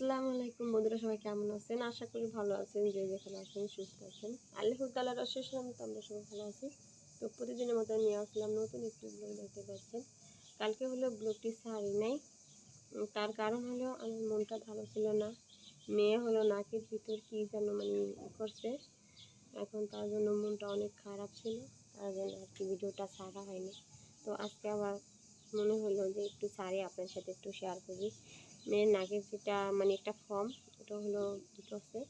আসসালামু আলাইকুম বন্ধুরা, সবাই কেমন আছেন? আশা করি ভালো আছেন, যে যেখানে আছেন, সুস্থ আছেন। আল্লাহ তালার অশেষ তো আমরা সবাই ভালো আছি। তো প্রতিদিনের মতো নিয়ে আসলাম নতুন একটি ব্লগ দেখতে পাচ্ছেন। কালকে হলো ব্লগটি সারি নাই। তার কারণ হলো আমার মনটা ভালো ছিল না। মেয়ে হলো নাকের ভিতর কী যেন মানে করছে। এখন তার জন্য মনটা অনেক খারাপ ছিল। তার জন্য আর কি ভিডিওটা ছাড়া হয়নি। তো আজকে আবার মনে হলো যে একটু সারি আপনার সাথে একটু শেয়ার করি। মেয়ের নাকের যেটা মানে একটা ফর্ম ওটা হলো করছে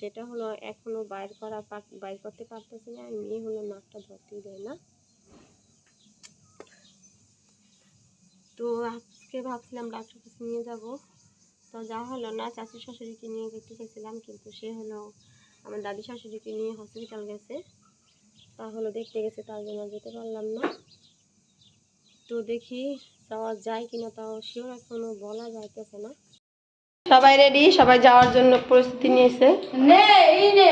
সেটা হলো এখনও বাইর করা বাইর করতে পারতেছে না, আর মেয়ে হলো নাকটা ধরতেই দেয় না। তো আজকে ভাবছিলাম ডাক্তার কাছে নিয়ে যাব। তো যা হলো না, চাচি শাশুড়িকে নিয়ে যেতে চাইছিলাম, কিন্তু সে হলো আমার দাদি শাশুড়িকে নিয়ে হসপিটাল গেছে। তা হলো দেখতে গেছে, তার জন্য যেতে পারলাম না। তো দেখি যাওয়া যায় কিনা তাও শিওর এখনও বলা যাইতেছে না। সবাই রেডি সবাই যাওয়ার জন্য প্রস্তুতি নিয়েছে? নে এই নে।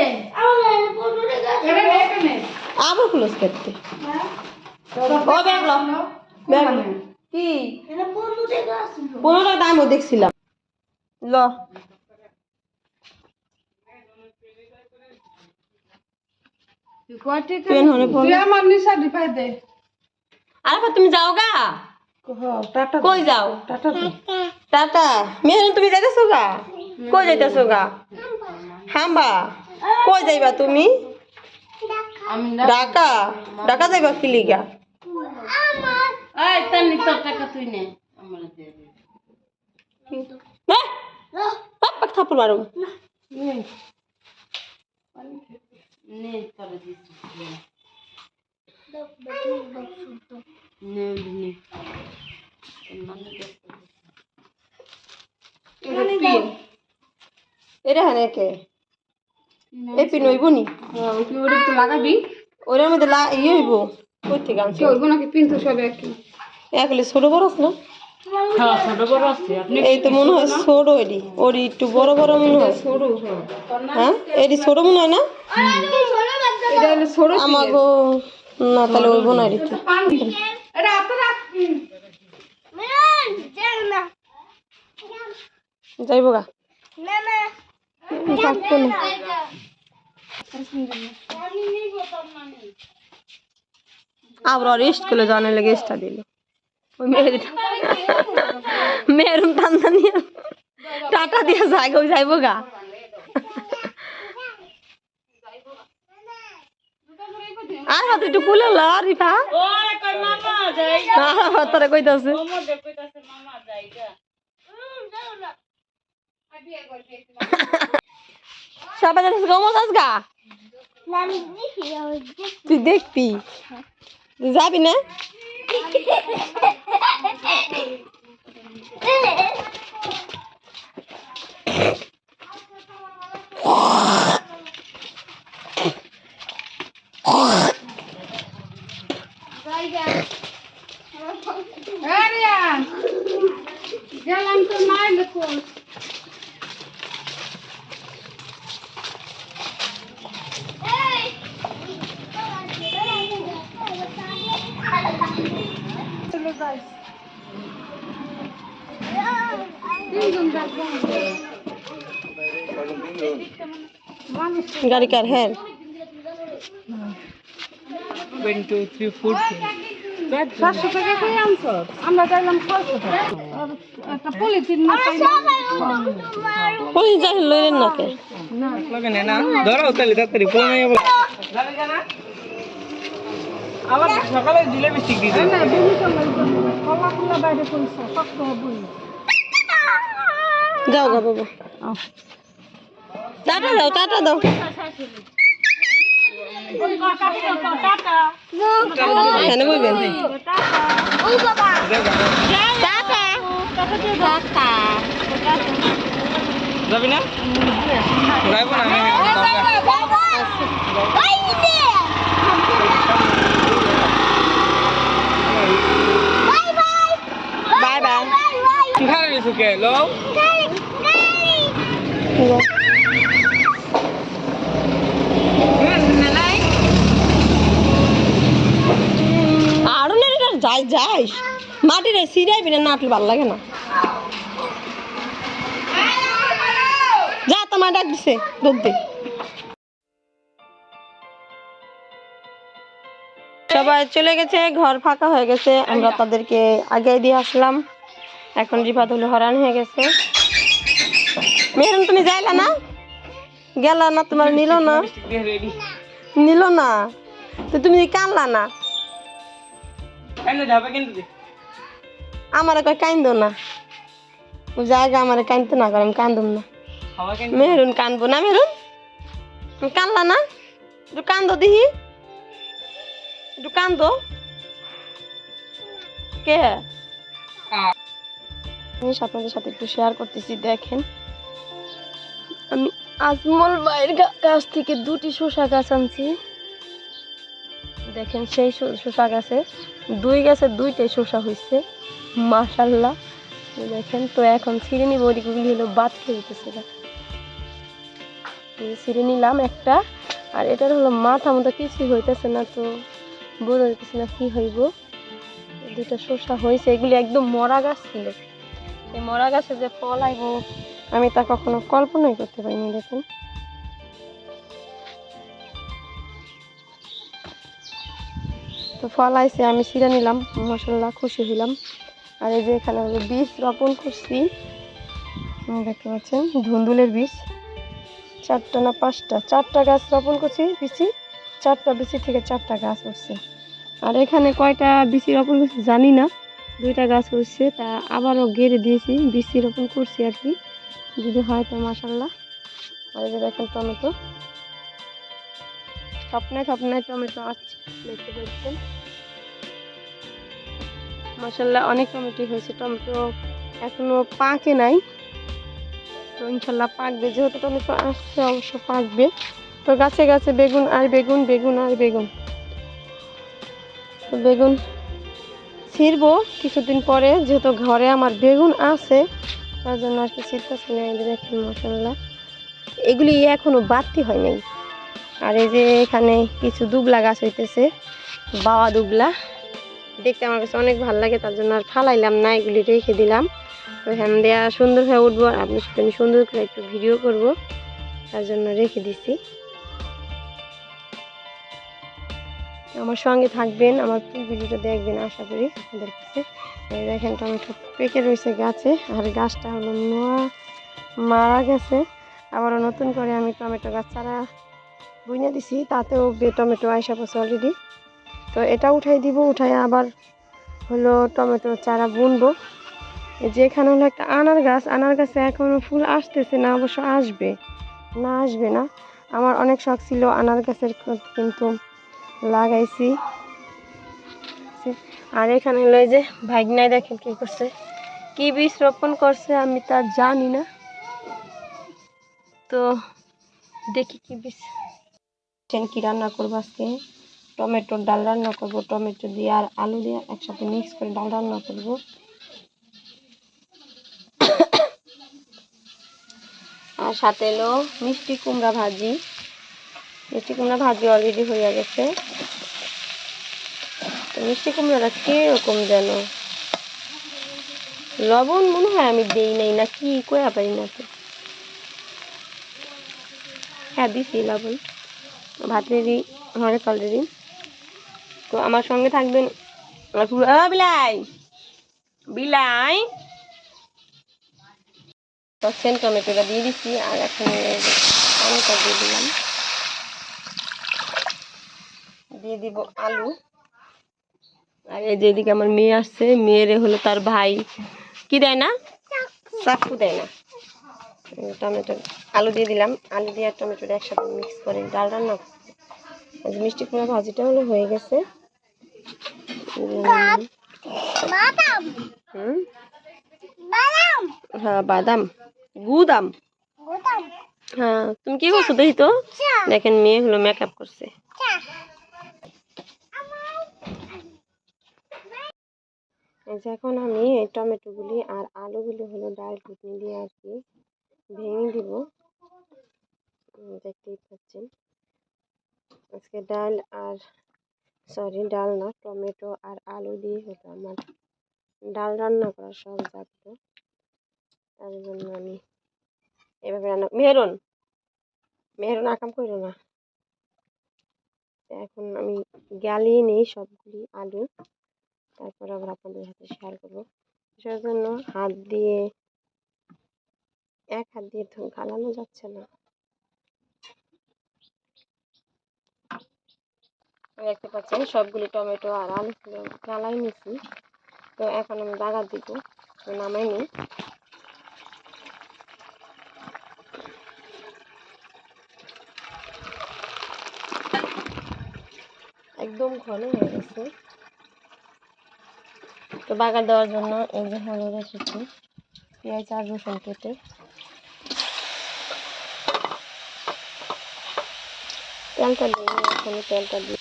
আবার ক্লোজ করতে। ও ব্যাগ ব্যাগ। কি? পনেরো দামও দেখছিলাম। ল। পেন হলে ফোন তুই আমার নিশা দিপাই দে। আরে তুমি যাও গা কই যাও? Tata tata. মেহরুন তুমি যাইতেছো গা? কই যাইতেছো গা? হাম্বা। কই যাইবা তুমি? আমি ঢাকা? ঢাকা যাইবা কি লিগা? এই তানি তোর টাকা তুই নে। আমার দে। দে। হ্যাঁ পাক থাপড় মারো। নে। এটা হ্যাঁ কে এই পিন হইব নি ওটা একটু লাগাবি ওটার মধ্যে লা ইয়ে হইব কই থেকে আনছো ওইব নাকি পিন্তু সবে একটু একলে ছোট বড় আছে না হ্যাঁ ছোট বড় আছে আপনি এই তো মনে হয় ছোট এডি ওরি একটু বড় বড় মনে হয় সরু হ্যাঁ এডি ছোট মনে হয় না আমাগো না তাহলে ওইব না পানি আপনারা যাইব গা থাকব না আবার রেস্ট করলে জানে লেগে এক্সট্রা দিল ওই মেয়েটা মেরুন তান্দানিয়া টাটা দিয়ে যায় ওই যাইব গা আর হাতে একটু কুলে ল রিফা। তোরা কইতাছে। সবাই যাচ্ছে গমস আস গা তুই দেখবি। যাবি না আরিয়ান গেলাম তো নাই দেখুন গাড়ি কার হ্যাঁ। সাতশো টাকা করে আনছো? আমরা চাইলাম ছয়শো টাকা। আর একটা পলিথিন না ওই যাই লইলেন না কে? না বুঝি কলা বাইরে শক্ত বই যাও গা বাবা। টাটা দাও টাটা দাও এখানে বইবেন টাটা যাবি না যাইব না আমি বাই বাই খারে গেছো কে লো আরও না এটা যাই যাইস। মাটিরে সিরাইবি না নাটলে ভালো লাগে না। আমার ডাক দিছে ঢুকবে সবাই চলে গেছে, ঘর ফাঁকা হয়ে গেছে, আমরা তাদেরকে আগে দিয়ে আসলাম। এখন রিফাত হলো হরান হয়ে গেছে। মেহরুন, তুমি যাইলা না? গেলা না, তোমার নিল না? নিল না। তো তুমি কানলা না? কেন যাবে কিন্তু আমার কই কান্দো না। ও জায়গা আমার না করে আমি কান্দুম না। মেহরুন কান্দবো না মেহরুন? তুমি না? একটু কান্দো দেখি একটু কান্দো। কে? আ- জিনিস আপনাদের সাথে একটু শেয়ার করতেছি দেখেন। আমি আজমল ভাইয়ের গাছ থেকে দুটি শসা গাছ আনছি। দেখেন সেই শসা গাছে দুই গাছে দুইটাই শসা হয়েছে মাশাল্লাহ দেখেন, তো এখন ছিঁড়ে নিব ওদিকগুলি হলো বাদ খেয়ে দিতেছে ছিঁড়ে নিলাম একটা, আর এটার হলো মাথা মতো কিছুই হইতেছে না, তো বোঝা যাইতেছে না কি হইব। দুটা শসা হয়েছে এগুলি একদম মরা গাছ ছিল। এই মরা গাছে যে ফল আইব, আমি তা কখনো কল্পনাই করতে পারিনি, দেখুন। তো ফল আইসে আমি ছিঁড়ে নিলাম মশলা খুশি হইলাম। আর এই যে এখানে হলো বীজ রোপণ করছি। দেখতে পাচ্ছেন ধুন্দুলের বীজ। চারটা না পাঁচটা? চারটা গাছ রোপণ করছি, বিচি। চারটা বিচি থেকে চারটা গাছ হচ্ছে আর এখানে কয়টা বিচি রোপণ করছি জানি না। দুইটা গাছ হচ্ছে তা আবারও গেড়ে দিয়েছি, বিচি রোপণ করছি আর কি। যদি হয় তো মাসাল্লাহ আর এই যে দেখেন টমেটো। স্বপ্নে স্বপ্নে টমেটো আসছে, দেখতে পাচ্ছেন। মাসাল্লাহ অনেক টমেটো হয়েছে। টমেটো এখনও পাকে নাই। তো ইনশাল্লাহ পাকবে। যেহেতু টমেটো আসছে, অবশ্য পাকবে। তো গাছে গাছে বেগুন, আর বেগুন বেগুন, আর বেগুন। তো বেগুন ছিঁড়বো কিছুদিন পরে। যেহেতু ঘরে আমার বেগুন আছে, তার জন্য আর কি ছিঁড়তেছি না। দেখেন মশলা এগুলি এখনও বাড়তি হয় নাই। আর এই যে এখানে কিছু দুবলা গাছ হইতেছে, বাওয়া দুবলা। দেখতে আমার কাছে অনেক ভালো লাগে, তার জন্য আর ফালাইলাম না, এগুলি রেখে দিলাম। তো হ্যান দেওয়া সুন্দর হয়ে উঠবো আর আপনার সাথে আমি সুন্দর করে একটু ভিডিও করব, তার জন্য রেখে দিছি। আমার সঙ্গে থাকবেন, আমার ফুল ভিডিওটা দেখবেন, আশা করি আপনাদের কাছে দেখেন টমেটো পেকে রয়েছে গাছে, আর গাছটা হলো নোয়া মারা গেছে। আবারও নতুন করে আমি টমেটো গাছ চারা বুনে দিছি, তাতেও টমেটো আইসা পড়ছে অলরেডি তো এটা উঠাই দিব, উঠাই আবার হলো টমেটো চারা বুনবো। এই যে এখানে হলো একটা আনার গাছ, আনার গাছে এখনও ফুল আসতেছে না, অবশ্য আসবে। না আসবে না। আমার অনেক শখ ছিল আনার গাছের কিন্তু লাগাইছি। আর এখানে এই যে ভাগনায় দেখেন কি করছে, কি বীজ রোপণ করছে আমি তা জানি না। তো দেখি কি বীজ। কি রান্না করব আজকে? টমেটোর ডাল রান্না করব, টমেটো দিয়ে আর আলু দিয়ে একসাথে মিক্স করে ডাল রান্না করব। আর সাথে এলো মিষ্টি কুমড়া ভাজি। মিষ্টি কুমড়া ভাজি অলরেডি হয়ে গেছে। তো মিষ্টি কুমড়াটা কীরকম যেন? লবণ মনে হয় আমি দেই নাই না কি, কয়া পারি না তো। হ্যাঁ দিছি লবণ। ভাত রেডি হয়ে অলরেডি তো আমার সঙ্গে থাকবেন বিলাই! বিলাই! পাচ্ছেন টমেটোটা দিয়ে দিচ্ছি, আর এখন টমেটো দিয়ে দিলাম। দিয়ে দিব আলু। আর যেদিকে আমার মেয়ে আসছে, মেয়েরে হলো তার ভাই। কি দেয় না? চাকু দেয় না। টমেটো আলু দিয়ে দিলাম। আলু দিয়ে আর টমেটোটা একসাথে মিক্স করে ডাল রান্না। আজ মিষ্টি কুমড়া ভাজিটা হলো হয়ে গেছে। হ্যাঁ বাদাম। গুদাম। হ্যাঁ তুমি কি করছ দেখি তো? দেখেন মেয়ে হলো মেকআপ করছে। এখন আমি এই টমেটোগুলি আর আলুগুলি হলো ডাল ঘুটনি দিয়ে আর কি ভেঙে দিব। দেখতেই পাচ্ছেন। আজকে ডাল আর সরি ডাল না, টমেটো আর আলু দিয়ে হতো আমার। ডাল রান্না করা সব জাগতো তার জন্য আমি এভাবে রান্না মেহরুন! মেহেরুন আকাম করো না। এখন আমি জ্বালিয়ে নিই সবগুলি আলু। তারপর আবার আপনাদের সাথে শেয়ার করব। সেটার জন্য হাত দিয়ে এক হাত দিয়ে গালানো যাচ্ছে না। দেখতে পাচ্ছেন, সবগুলি টমেটো আর আলু গালাই নিছি। তো এখন আমি বাগার দিব নামাই একদম ঘন হয়ে গেছে। তো বাগার দেওয়ার জন্য এই যে হলুদ রেখেছি পেঁয়াজ আর রসুন কেটে তেলটা দিয়ে এখানে তেলটা দিয়ে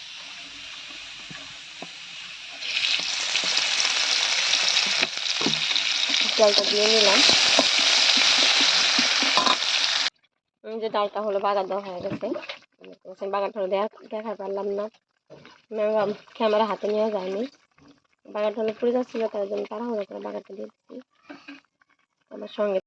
তেলটা দিয়ে নিলাম। যে ডালটা হলো বাগার দেওয়া হয়ে গেছে। বাগারটা হলো দেখা পারলাম না। ক্যামেরা হাতে নেওয়া যায়নি বাগারটা হলো পুড়ে যাচ্ছিল তার জন্য তাড়াহুড়ো করে বাগারটা দিয়ে দিচ্ছি আমার সঙ্গে